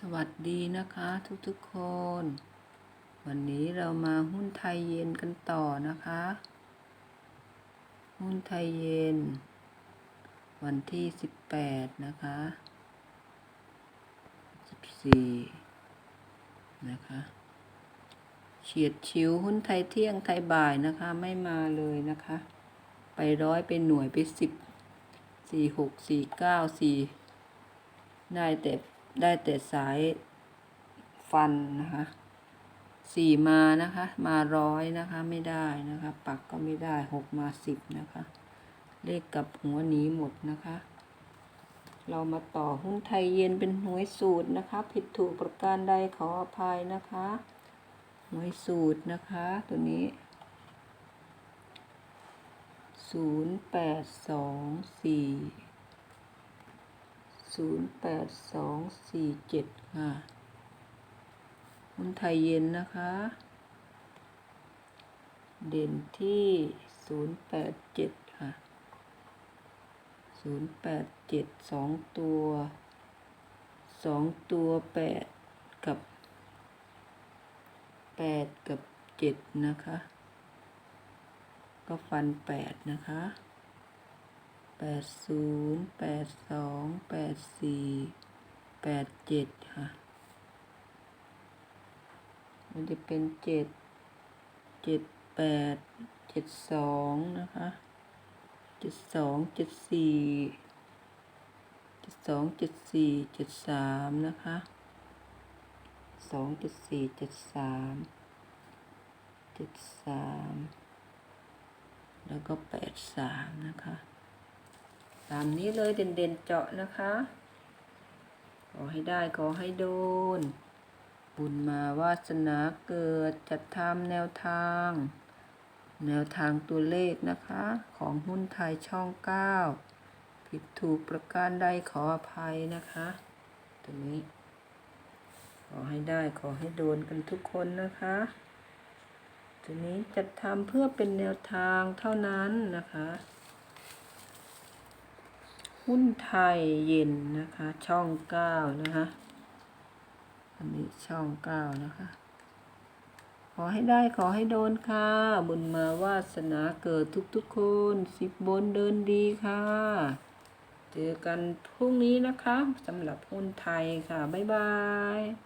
สวัสดีนะคะทุกๆคน วันนี้เรามาหุ้นไทยเย็นกันต่อนะคะ หุ้นไทยเย็น วันที่ 18 นะคะ 14 นะคะเฉียดชิวหุ้นไทยเที่ยงไทยบ่ายนะคะไม่มาเลยนะคะ ไปร้อยไปหน่วยไปสิบสี่หกสี่เก้าสี่ได้แต่ ได้แต่สายฟันนะคะสี่มานะคะ มาร้อยนะคะไม่ได้นะคะ ปักก็ไม่ได้หกมาสิบนะคะ เลขกับหัวหนีหมดนะคะ เรามาต่อหุ้นไทยเย็นเป็นหวยสูตรนะคะ ผิดถูกประการใดขออภัยนะคะหวยสูตรนะคะ ตัวนี้ศูนย์แปดสองสี่ ศูนย์แปดสองสี่เจ็ดค่ะหุ้นไทยเย็นนะคะ เด่นที่ศูนย์แปดเจ็ดค่ะศูนย์แปดเจ็ดสองตัวสองตัวแปดกับแปดกับเจ็ดนะคะ ก็ฟันแปดนะคะ แปดศูนย์แปดสองแปดสี่แปดเจ็ดค่ะ มันจะเป็นเจ็ดเจ็ดแปดเจ็ดสองนะคะเจ็ดสองเจ็ดสี่เจ็ดสองเจ็ดสี่เจ็ดสามนะคะสองเจ็ดสี่เจ็ดสามเจ็ดสามแล้วก็แปดสามนะคะ ตามนี้เลยเด่นๆเจาะนะคะ ขอให้ได้ขอให้โดน บุญมาวาสนาเกิดจัดทำแนวทาง แนวทางตัวเลขนะคะ ของหุ้นไทยช่องเก้าผิดถูกประการใดขออภัยนะคะตัวนี้ ขอให้ได้ขอให้โดนกันทุกคนนะคะตัวนี้จัดทำเพื่อเป็นแนวทางเท่านั้นนะคะ หุ้นไทยเย็นนะคะ ช่องเก้านะคะ อันนี้ช่องเก้านะคะ ขอให้ได้ขอให้โดนค่ะ บุญมาวาสนาเกิดทุกๆคนสิบบนเดินดีค่ะ เจอกันพรุ่งนี้นะคะสำหรับหุ้นไทยค่ะ บ๊ายบาย